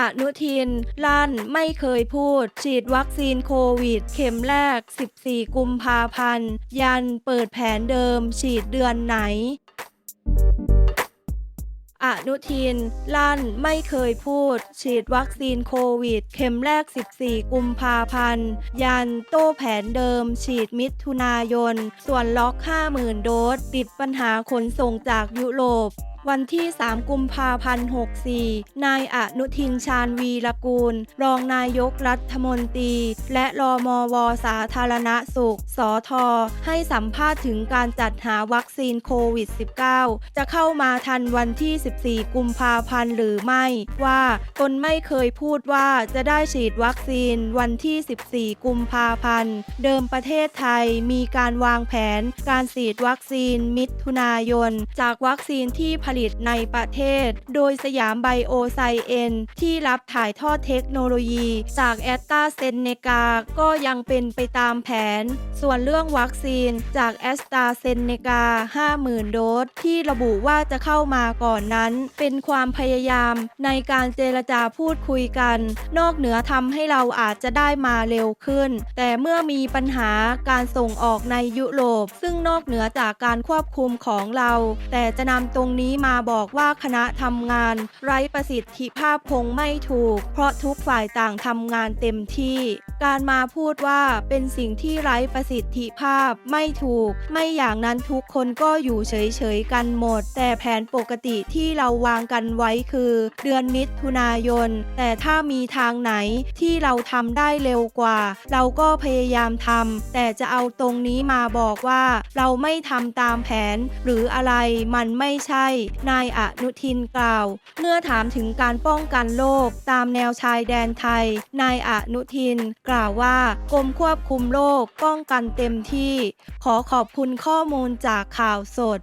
อนุทิน ลั่นไม่เคยพูด ฉีดวัคซีนโควิด เข็มแรก 14 กุมภาพันธ์ ยันเปิดแผนเดิม ฉีดเดือนไหนอนุทิน ลั่นไม่เคยพูด ฉีดวัคซีนโควิด เข็มแรก 14 กุมภาพันธ์ ยันโต้แผนเดิม ฉีดมิถุนายน ส่วนล็อก 50,000 โดส ติดปัญหาขนส่งจากยุโรป วันที่ 3 กุมภาพันธ์ 64 นายอนุทินชาญวีรกูล รองนายกรัฐมนตรี และรอมวสาธารณสุขสอทอให้สัมภาษณ์ถึงการจัดหาวัคซีนโควิด -19 จะเข้ามาทันวันที่ 14 กุมภาพันธ์หรือไม่ ว่าตนไม่เคยพูดว่าจะได้ฉีดวัคซีนวันที่ 14 กุมภาพันธ์ เดิมประเทศไทยมีการวางแผน การฉีดวัคซีนมิถุนายน จากวัคซีนที่ผลิตในประเทศ โดยสยามไบโอไซเอนที่รับถ่ายทอดเทคโนโลยี จากแอตตาเซเนกา ก็ยังเป็นไปตามแผน ส่วนเรื่องวัคซีนจากแอสตราเซเนกา 50,000 โดส ที่ระบุว่าจะเข้ามาก่อนนั้น เป็นความพยายามในการเจรจาพูดคุยกัน นอกเหนือทำให้เราอาจจะได้มาเร็วขึ้น แต่เมื่อมีปัญหาการส่งออกในยุโรป ซึ่งนอกเหนือจากการควบคุมของเรา แต่จะนำตรงนี้มาบอกว่าคณะทำงาน ไร้ประสิทธิภาพคงไม่ถูก เพราะทุกฝ่ายต่างทำงานเต็มที่ การมาพูดว่าเป็นสิ่งที่ไร้ประสิทธิภาพไม่ถูก ไม่อย่างนั้นทุกคนก็อยู่เฉยๆกันหมด แต่แผนปกติที่เราวางกันไว้คือ เดือนมิถุนายน แต่ถ้ามีทางไหนที่เราทำได้เร็วกว่า เราก็พยายามทำแต่จะเอาตรงนี้มาบอกว่า เราไม่ทำตามแผน หรืออะไรมันไม่ใช่นายอนุทินกล่าว เมื่อถามถึงการป้องกันโรคตามแนวชายแดนไทย นายอนุทิน กล่าวว่ากรมควบคุมโรคป้องกันเต็มที่ ขอขอบคุณข้อมูลจากข่าวสด